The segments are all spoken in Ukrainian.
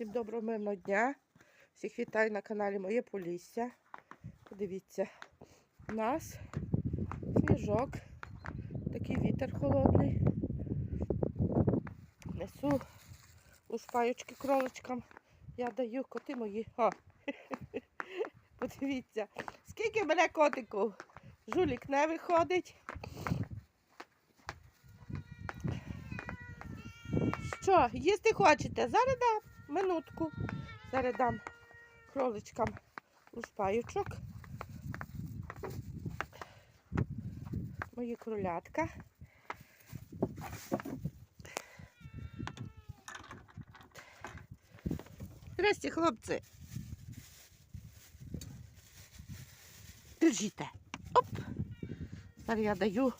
Всім доброго мирного дня. Всіх вітаю на каналі Моє Полісся. Подивіться, у нас сніжок, такий вітер холодний. Несу лушпаючки кроличкам. Я даю коти мої. О! Подивіться, скільки мене котику. Жулік не виходить. Що, їсти хочете? Зараз дам минутку. Зараз дам кроличкам лушпаючок. Мої кролятка. Здрасте, хлопці. Держите. Оп. Зараз я даю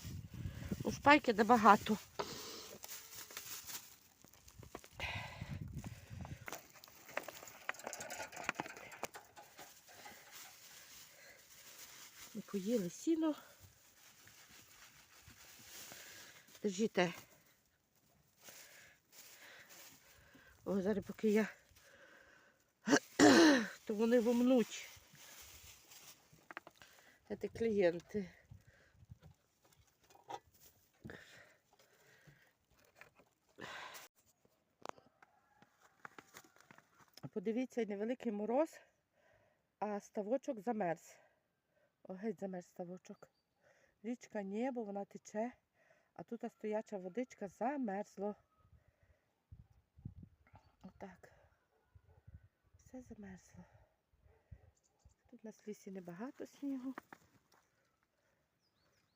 лушпайки де багато. Ми поїли сіно. Держите. О, зараз поки я, то вони вомнуть. Це клієнти. Подивіться, невеликий мороз, а ставочок замерз. О, геть замерз ставочок. Річка небо, вона тече, а тут стояча водичка замерзло. Отак. Все замерзло. Тут на лісі небагато снігу.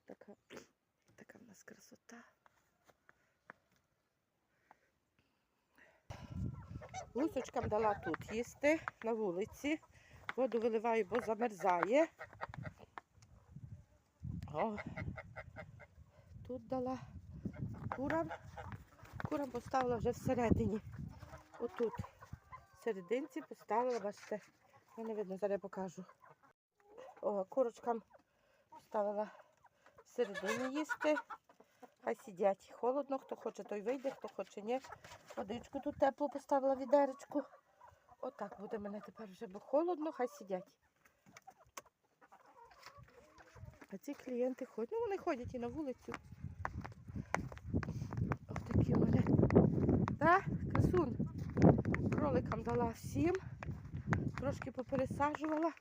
Така, така в нас красота. Гусочкам дала тут їсти на вулиці. Воду виливаю, бо замерзає. О, тут дала курам. Курам поставила вже всередині. Отут. В серединці поставила, бачите, ну, не видно, зараз я покажу. О, курочкам поставила всередині їсти. Хай сидять. Холодно, хто хоче, той вийде, хто хоче, ні. Водичку тут теплу поставила відеречку. Отак буде мене тепер вже, бо холодно, хай сидять. А ці клієнти ходять. Ну, вони ходять і на вулицю. Ось такі в мене. Так, красун. Кроликам дала всім. Трошки попересаджувала.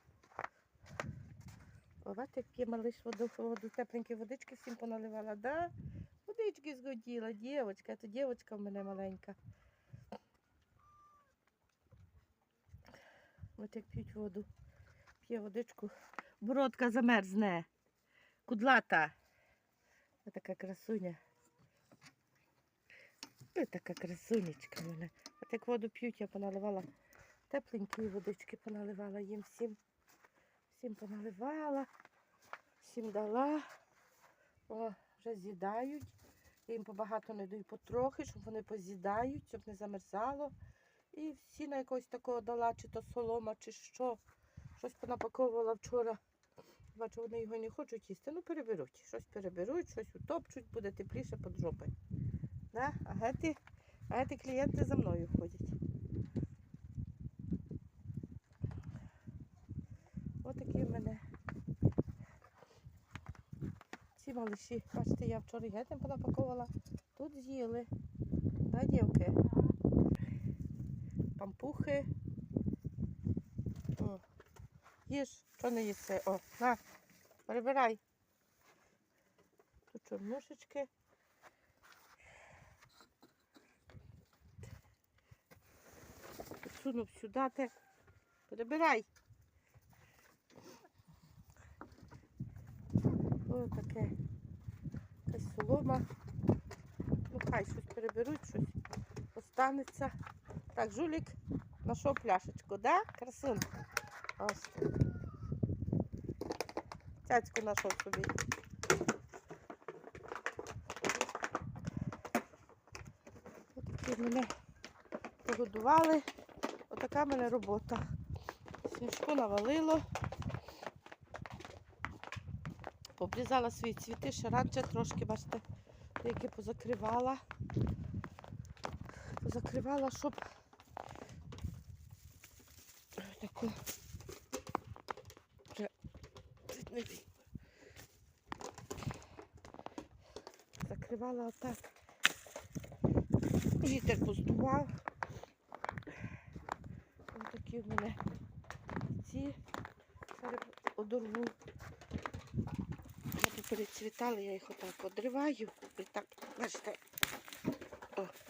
Бачите, як малиш воду, воду, тепленькі водички всім поналивала. Да? Водички згоділа, дівочка, то дівочка в мене маленька. От як п'ють воду. П'є водичку. Бородка замерзне. Кудлата. Ось така красуня. Ось така красунечка мене. От як воду п'ють, я поналивала тепленькі водички, поналивала їм всім. Всім поналивала, всім дала. О, вже з'їдають. Я їм побагато не даю потрохи, щоб вони поз'їдають, щоб не замерзало. І всі на якогось такого дала, чи то солома, чи що. Щось понапаковувала вчора. Бачу, вони його не хочуть їсти. Ну, переберуть. Щось переберуть, щось утопчуть, буде тепліше під жопи. Да? А гети, а гети клієнти за мною ходять. Отакі в мене. Ці малиші, бачите, я вчора гетем понапаковувала. Тут з'їли. Да, дівки? Пампухи. Їж, що не їсти. О, на, перебирай. Тут чорнушечки. Підсунув сюди. Те. Перебирай. Ось таке. Якась солома. Ну, хай щось переберуть, щось останеться. Так, жулік знайшов пляшечку, да? Красун. Ось. Цяцьку знайшов собі. Отакі мене погодували. Отака мене робота. Сніжку навалило. Обрізала свої цвіти, ще раніше трошки, бачите, деякі позакривала. Позакривала, щоб таку. Закривала отак. Вітер поздував. Ось такі в мене ці. Зараз одорву. Перецвітали, я їх отак одриваю. І так, бачите,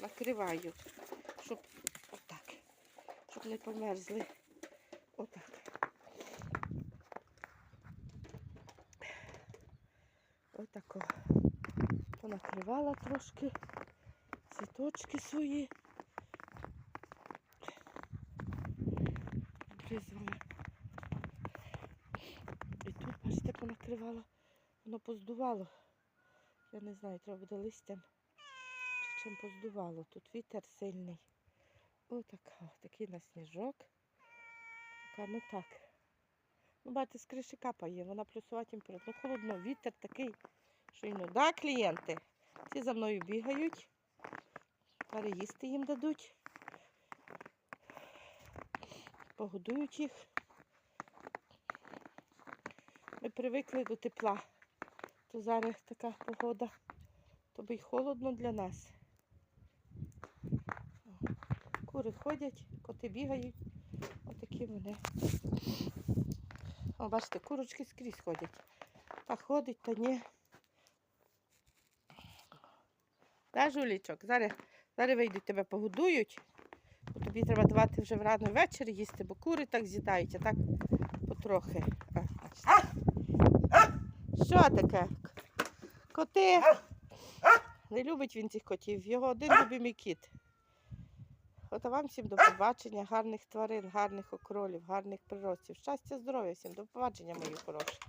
накриваю, щоб отак, щоб не померзли. Отак. Отако. Понакривала трошки цвіточки свої. Призвала. І тут, бачите, понакривала. Воно поздувало. Я не знаю, треба буде листям чи чим поздувало. Тут вітер сильний. Отака, такий на сніжок. Така, ну так. Ну, бачите, з криші капає, вона плюсова температура. Ну, холодно, вітер такий, що й ну. Да, клієнти. Ці за мною бігають. Переїсти їм дадуть. Погодують їх. Ми привикли до тепла. То зараз така погода, то би й холодно для нас. Кури ходять, коти бігають. Отакі вони. О, бачите, курочки скрізь ходять. Та ходить, та ні. Да, жулічок, зараз, зараз вийдуть тебе погодують. Бо тобі треба давати вже врано ввечері їсти, бо кури так з'їдають, а так потрохи. А. Що таке? Коти. Не любить він цих котів. Його один любимий кіт. От а вам всім до побачення, гарних тварин, гарних окролів, гарних приростів. Щастя, здоров'я всім. До побачення, мої хороші.